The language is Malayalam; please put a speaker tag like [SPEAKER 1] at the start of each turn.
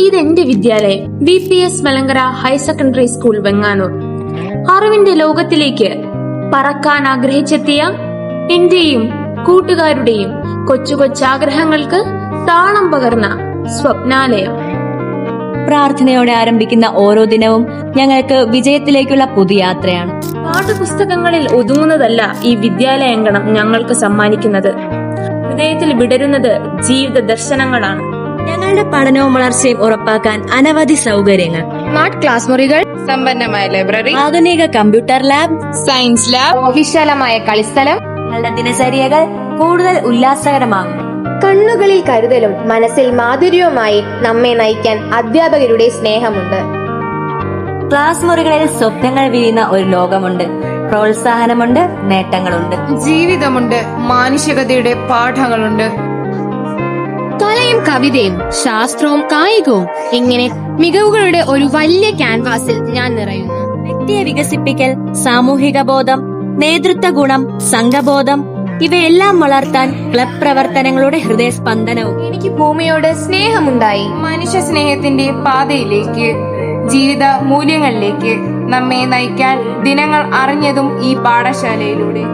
[SPEAKER 1] ഇതെന്റെ വിദ്യാലയം. B P S Malankara higher secondary school Venganoor. അറിവിന്റെ ലോകത്തിലേക്ക് പറക്കാൻ ആഗ്രഹിച്ചെത്തിയ എന്റെയും കൂട്ടുകാരുടെയും കൊച്ചു കൊച്ചാഗ്രഹങ്ങൾക്ക് താളം പകർന്ന സ്വപ്നാലയം.
[SPEAKER 2] പ്രാർത്ഥനയോടെ ആരംഭിക്കുന്ന ഓരോ ദിനവും ഞങ്ങൾക്ക് വിജയത്തിലേക്കുള്ള പുതിയ യാത്രയാണ്.
[SPEAKER 1] പാഠപുസ്തകങ്ങളിൽ ഒതുങ്ങുന്നതല്ല ഈ വിദ്യാലയങ്കണം ഞങ്ങൾക്ക് സമ്മാനിക്കുന്നത്. ഹൃദയത്തിൽ വിടരുന്നത് ജീവിത ദർശനങ്ങളാണ്.
[SPEAKER 2] ഞങ്ങളുടെ പഠനവും വളർച്ചയും ഉറപ്പാക്കാൻ അനവധി സൗകര്യങ്ങൾ.
[SPEAKER 3] സ്മാർട്ട് ക്ലാസ് മുറികൾ സമ്പന്നമായ ലൈബ്രറി
[SPEAKER 2] ആധുനിക കമ്പ്യൂട്ടർ ലാബ്
[SPEAKER 3] സയൻസ് ലാബ് വിശാലമായ കളിസ്ഥലം
[SPEAKER 2] നിങ്ങളുടെ ദിനചര്യകൾ കൂടുതൽ ഉല്ലാസകരമാകും.
[SPEAKER 4] കണ്ണുകളിൽ കരുതലും മനസ്സിൽ മാധുര്യവുമായി നമ്മെ നയിക്കാൻ അധ്യാപകരുടെ സ്നേഹമുണ്ട്.
[SPEAKER 2] ക്ലാസ് മുറികളിൽ സ്വപ്നങ്ങൾ വീഴുന്ന ഒരു ലോകമുണ്ട്. പ്രോത്സാഹനമുണ്ട് നേട്ടങ്ങളുണ്ട്.
[SPEAKER 3] ജീവിതമുണ്ട് മാനുഷികതയുടെ പാഠങ്ങളുണ്ട്.
[SPEAKER 5] കലയും കവിതയും ശാസ്ത്രവും കായികവും ഇങ്ങനെ മികവുകളുടെ ഒരു വലിയ ക്യാൻവാസിൽ ഞാൻ നിറയുന്നു.
[SPEAKER 2] വ്യക്തിയെ വികസിപ്പിക്കൽ സാമൂഹിക ബോധം നേതൃത്വ ഗുണം സംഘബോധം ഇവയെല്ലാം വളർത്താൻ ക്ലബ് പ്രവർത്തനങ്ങളുടെ ഹൃദയസ്പന്ദനവും.
[SPEAKER 4] എനിക്ക് ഭൂമിയോട് സ്നേഹമുണ്ടായി.
[SPEAKER 3] മനുഷ്യ സ്നേഹത്തിന്റെ പാതയിലേക്ക് ജീവിത മൂല്യങ്ങളിലേക്ക് നമ്മെ നയിക്കാൻ ദിനങ്ങൾ അറിഞ്ഞതും ഈ പാഠശാലയിലൂടെ.